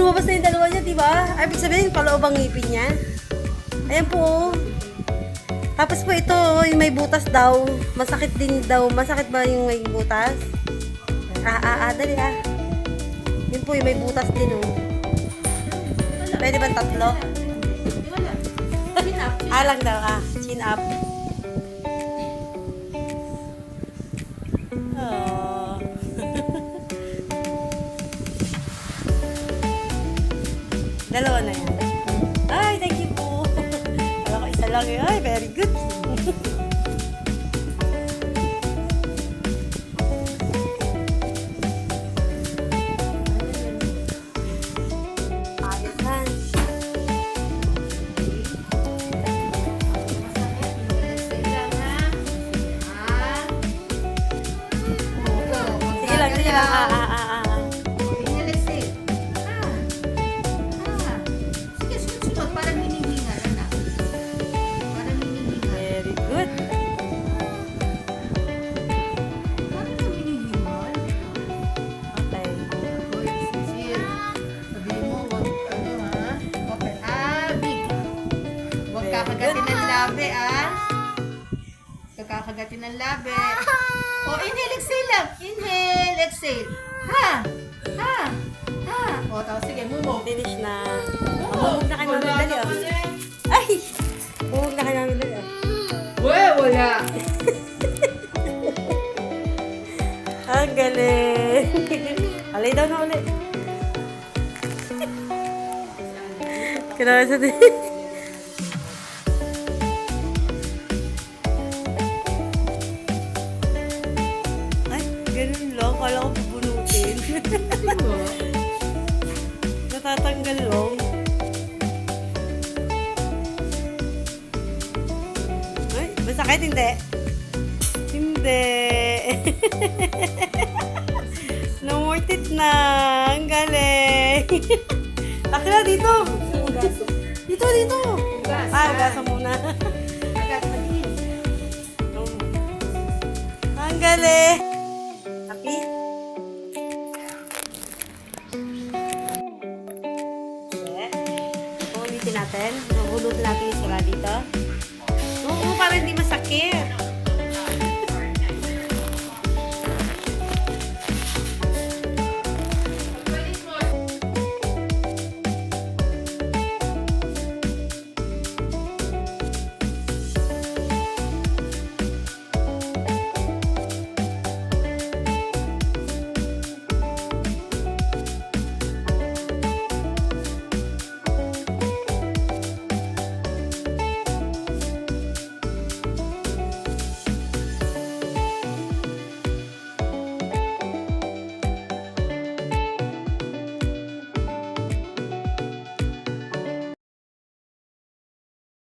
lumabas na yung dalawa niya, di ba? Ay, Ibig sabihin, paloob ang ngipin niya. Ayan po. oh. Tapos po ito, oh, yung may butas daw. Masakit din daw. Masakit ba yung may butas? Ah, ah, ah, dali ah. Yun po, yung may butas din oh. Pwede ba tatlo? Ah, lang daw ah. Chin up. Dalawa na yan. Ay, thank you po. Alam ko isa lang yun. Ay, very good. Sige lang, sige lang. Kakagatin ng labi, ah. Kakagatin ng labi. O, inhale, exhale lang. Inhale, exhale. Ha? Ha? Ha? O, tapos sige, mumog. Finish na. Mamumog na kayo namin dali, oh. Ay! Mamumog na kayo namin dali, oh. Wala, wala. Ang galing. Alay daw na ulit. Kailangan sa din. Ganun lang. Kala ko bubunutin. Natatanggal lang. Ay, masakit hindi. Hindi. Namurtit na. Ang galing. Akira, dito. Dito, dito. Hugas, Ah, gasa muna. Ang galing. Ulitin natin. Nahulutin natin yung sira dito. Oo, para hindi masakit.